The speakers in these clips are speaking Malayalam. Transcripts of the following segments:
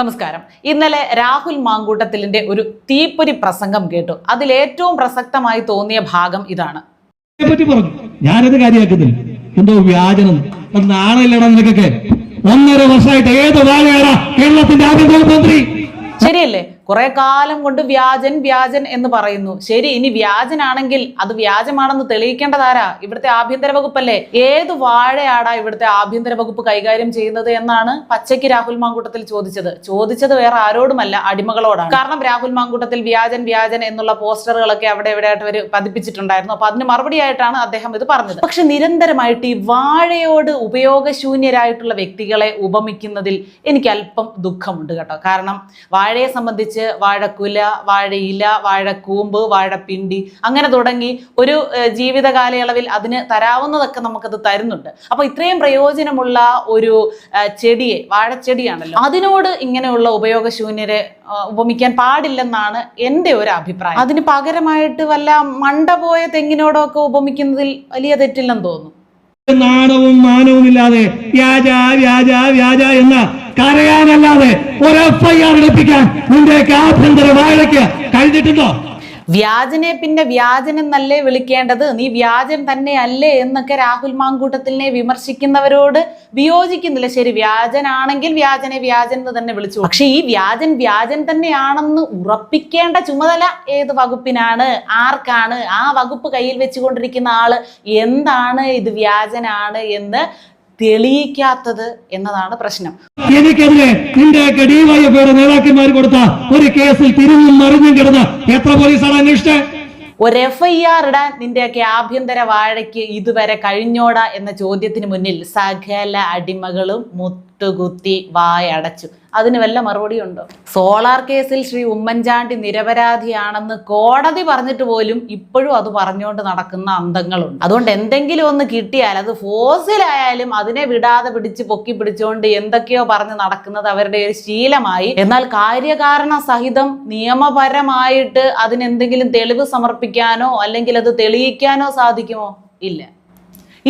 നമസ്കാരം. ഇന്നലെ രാഹുൽ മാങ്കൂട്ടത്തിലിന്റെ ഒരു തീപ്പൊരി പ്രസംഗം കേട്ടു. അതിൽ ഏറ്റവും പ്രസക്തമായി തോന്നിയ ഭാഗം ഇതാണ്. പറ്റി പറഞ്ഞു. ഞാനത് കാര്യമാക്കുന്നില്ല. എന്തോ വ്യാജനം. അത് നാണയില്ലടാ നിനക്കൊക്കെ. ഒന്നര വർഷമായിട്ട് ഏത് വാഴയാടാ കേരളത്തിന്റെ ആഭ്യന്തര മന്ത്രി ശരിയല്ലേ? കുറെ കാലം കൊണ്ട് വ്യാജൻ വ്യാജൻ എന്ന് പറയുന്നു. ശരി ഇനി വ്യാജനാണെങ്കിൽ അത് വ്യാജമാണെന്ന് തെളിയിക്കേണ്ടതാരാ ഇവിടുത്തെ ആഭ്യന്തര വകുപ്പല്ലേ? ഏത് വാഴയാടാ ഇവിടുത്തെ ആഭ്യന്തര വകുപ്പ് കൈകാര്യം ചെയ്യുന്നത് എന്നാണ് പച്ചയ്ക്ക് രാഹുൽ മാങ്കൂട്ടത്തിൽ ചോദിച്ചത്. ചോദിച്ചത് വേറെ ആരോടുമല്ല അടിമകളോടാണ്. കാരണം രാഹുൽ മാങ്കൂട്ടത്തിൽ വ്യാജൻ വ്യാജൻ എന്നുള്ള പോസ്റ്ററുകളൊക്കെ അവിടെ ഇവിടെ ആയിട്ട് അവർ പതിപ്പിച്ചിട്ടുണ്ടായിരുന്നു. അപ്പൊ അതിന് മറുപടിയായിട്ടാണ് അദ്ദേഹം ഇത് പറഞ്ഞത്. പക്ഷെ നിരന്തരമായിട്ട് ഈ വാഴയോട് ഉപയോഗശൂന്യരായിട്ടുള്ള വ്യക്തികളെ ഉപമിക്കുന്നതിൽ എനിക്ക് അല്പം ദുഃഖമുണ്ട് കേട്ടോ. കാരണം വാഴയെ സംബന്ധിച്ച് വാഴക്കുല വാഴയില വാഴക്കൂമ്പ് വാഴപ്പിണ്ടി അങ്ങനെ തുടങ്ങി ഒരു ജീവിത കാലയളവിൽ അതിന് തരാവുന്നതൊക്കെ നമുക്കത് തരുന്നുണ്ട്. അപ്പൊ ഇത്രയും പ്രയോജനമുള്ള ഒരു ചെടിയെ വാഴച്ചെടിയാണല്ലോ അതിനോട് ഇങ്ങനെയുള്ള ഉപയോഗശൂന്യരെ ഉപമിക്കാൻ പാടില്ലെന്നാണ് എന്റെ ഒരു അഭിപ്രായം. അതിന് പകരമായിട്ട് വല്ല മണ്ട പോയ തെങ്ങിനോടൊക്കെ ഉപമിക്കുന്നതിൽ വലിയ തെറ്റില്ലെന്ന് തോന്നുന്നു. നാണവും മാനവും ഇല്ലാതെ വ്യാജ വ്യാജ വ്യാജ എന്ന കരയാനല്ലാതെ ഒരു എഫ് ഐ ആർ എടുപ്പിക്കാൻ നിന്റെയൊക്കെ ആഭ്യന്തര വാഴയ്ക്ക് കഴിഞ്ഞിട്ടുണ്ടോ? വ്യാജനെ പിന്നെ വ്യാജൻ എന്നല്ലേ വിളിക്കേണ്ടത്? നീ വ്യാജൻ തന്നെ അല്ലേ എന്നൊക്കെ രാഹുൽ മാങ്കൂട്ടത്തിനെ വിമർശിക്കുന്നവരോട് വിയോജിക്കുന്നില്ല. ശരി വ്യാജനാണെങ്കിൽ വ്യാജനെ വ്യാജൻ എന്ന് തന്നെ വിളിച്ചു. പക്ഷെ ഈ വ്യാജൻ വ്യാജൻ തന്നെയാണെന്ന് ഉറപ്പിക്കേണ്ട ചുമതല ഏത് വകുപ്പിനാണ്? ആർക്കാണ്? ആ വകുപ്പ് കയ്യിൽ വെച്ചുകൊണ്ടിരിക്കുന്ന ആൾ എന്താണ്? ഇത് വ്യാജനാണ് എന്ന് തെളിയിക്കാത്തത് എന്നതാണ് പ്രശ്നം. എനിക്കെതിരെ നിന്റെയൊക്കെ ഡിവൈഎഫ്ഐയുടെ നേതാക്കന്മാർ കൊടുത്ത ഒരു കേസിൽ തിരിഞ്ഞും മറിഞ്ഞും കിടന്ന് എത്ര പോലീസാണ് അന്വേഷിച്ചത്? ഒരു എഫ് ഐ ആർ ഇടാൻ നിന്റെയൊക്കെ ആഭ്യന്തര വാഴയ്ക്ക് ഇതുവരെ കഴിഞ്ഞോടാ എന്ന ചോദ്യത്തിന് മുന്നിൽ സകല അടിമകളും മുട്ടുകുത്തി വായടച്ചു അതിന് വല്ല മറുപടി ഉണ്ടോ? സോളാർ കേസിൽ ശ്രീ ഉമ്മൻചാണ്ടി നിരപരാധിയാണെന്ന് കോടതി പറഞ്ഞിട്ട് പോലും ഇപ്പോഴും അത് പറഞ്ഞുകൊണ്ട് നടക്കുന്ന അന്തങ്ങളുണ്ട്. അതുകൊണ്ട് എന്തെങ്കിലും ഒന്ന് കിട്ടിയാൽ അത് ഫോസിലായാലും അതിനെ വിടാതെ പിടിച്ച് പൊക്കി പിടിച്ചുകൊണ്ട് എന്തൊക്കെയോ പറഞ്ഞ് നടക്കുന്നത് അവരുടെ ഒരു ശീലമായി. എന്നാൽ കാര്യകാരണ സഹിതം നിയമപരമായിട്ട് അതിനെന്തെങ്കിലും തെളിവ് സമർപ്പിക്കാനോ അല്ലെങ്കിൽ അത് തെളിയിക്കാനോ സാധിക്കുമോ? ഇല്ല.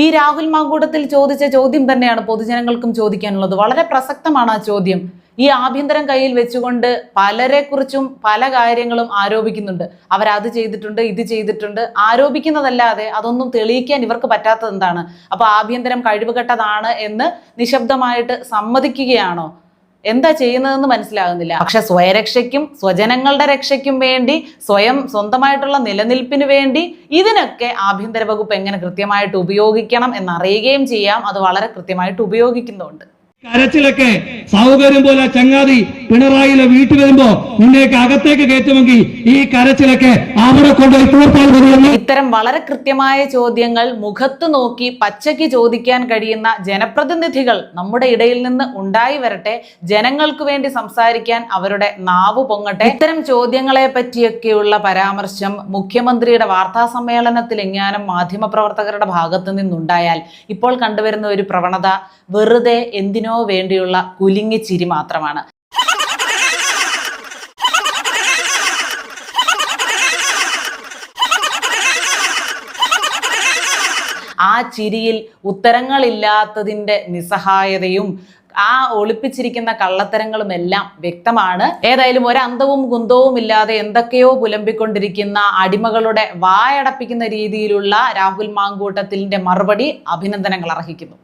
ഈ രാഹുൽ മാങ്കൂട്ടത്തിൽ ചോദിച്ച ചോദ്യം തന്നെയാണ് പൊതുജനങ്ങൾക്കും ചോദിക്കാനുള്ളത്. വളരെ പ്രസക്തമാണ് ആ ചോദ്യം. ഈ ആഭ്യന്തരം കയ്യിൽ വെച്ചുകൊണ്ട് പലരെ കുറിച്ചും പല കാര്യങ്ങളും ആരോപിക്കുന്നുണ്ട്. അവരത് ചെയ്തിട്ടുണ്ട് ഇത് ചെയ്തിട്ടുണ്ട്. ആരോപിക്കുന്നതല്ലാതെ അതൊന്നും തെളിയിക്കാൻ ഇവർക്ക് പറ്റാത്തത് എന്താണ്? അപ്പൊ ആഭ്യന്തരം കഴിവുകെട്ടതാണ് എന്ന് നിശബ്ദമായിട്ട് സമ്മതിക്കുകയാണോ? എന്താ ചെയ്യുന്നതെന്ന് മനസ്സിലാകുന്നില്ല. പക്ഷെ സ്വയരക്ഷയ്ക്കും സ്വജനങ്ങളുടെ രക്ഷയ്ക്കും വേണ്ടി സ്വയം സ്വന്തമായിട്ടുള്ള നിലനിൽപ്പിന് വേണ്ടി ഇതിനൊക്കെ ആഭ്യന്തര വകുപ്പ് എങ്ങനെ കൃത്യമായിട്ട് ഉപയോഗിക്കണം എന്നറിയുകയും ചെയ്യാം. അത് വളരെ കൃത്യമായിട്ട് ഉപയോഗിക്കുന്നുണ്ട്. കരച്ചിലൊക്കെ സൗകര്യം പോലെ ചങ്ങാതി പിണറായിലെ വീട്ടിൽ വരുമ്പോ നിന്നേക്ക് അകത്തേക്ക് കയറ്റുമെങ്കിൽ ഈ കരച്ചിലൊക്കെ അവിടെ കൊണ്ടുപോയി ഇത്തരം വളരെ കൃത്യമായ ചോദ്യങ്ങൾ മുഖത്ത് നോക്കി പച്ചയ്ക്ക് ചോദിക്കാൻ കഴിയുന്ന ജനപ്രതിനിധികൾ നമ്മുടെ ഇടയിൽ നിന്ന് ഉണ്ടായി വരട്ടെ. ജനങ്ങൾക്ക് വേണ്ടി സംസാരിക്കാൻ അവരുടെ നാവ് പൊങ്ങട്ടെ. ഇത്തരം ചോദ്യങ്ങളെ പറ്റിയൊക്കെയുള്ള പരാമർശം മുഖ്യമന്ത്രിയുടെ വാർത്താ സമ്മേളനത്തിൽ എങ്ങാനും മാധ്യമപ്രവർത്തകരുടെ ഭാഗത്തു നിന്നുണ്ടായാൽ ഇപ്പോൾ കണ്ടുവരുന്ന ഒരു പ്രവണത വെറുതെ എന്തിനോ വേണ്ടിയുള്ള കുലുങ്ങി ചിരി മാത്രമാണ്. ആ ചിരിയിൽ ഉത്തരങ്ങളില്ലാത്തതിന്റെ നിസ്സഹായതയും ആ ഒളിപ്പിച്ചിരിക്കുന്ന കള്ളത്തരങ്ങളും എല്ലാം വ്യക്തമാണ്. ഏതായാലും ഒരന്തവും കുന്തവും ഇല്ലാതെ എന്തൊക്കെയോ പുലമ്പിക്കൊണ്ടിരിക്കുന്ന അടിമകളുടെ വായടപ്പിക്കുന്ന രീതിയിലുള്ള രാഹുൽ മാങ്കൂട്ടത്തിന്റെ മറുപടി അഭിനന്ദനങ്ങൾ അർഹിക്കുന്നു.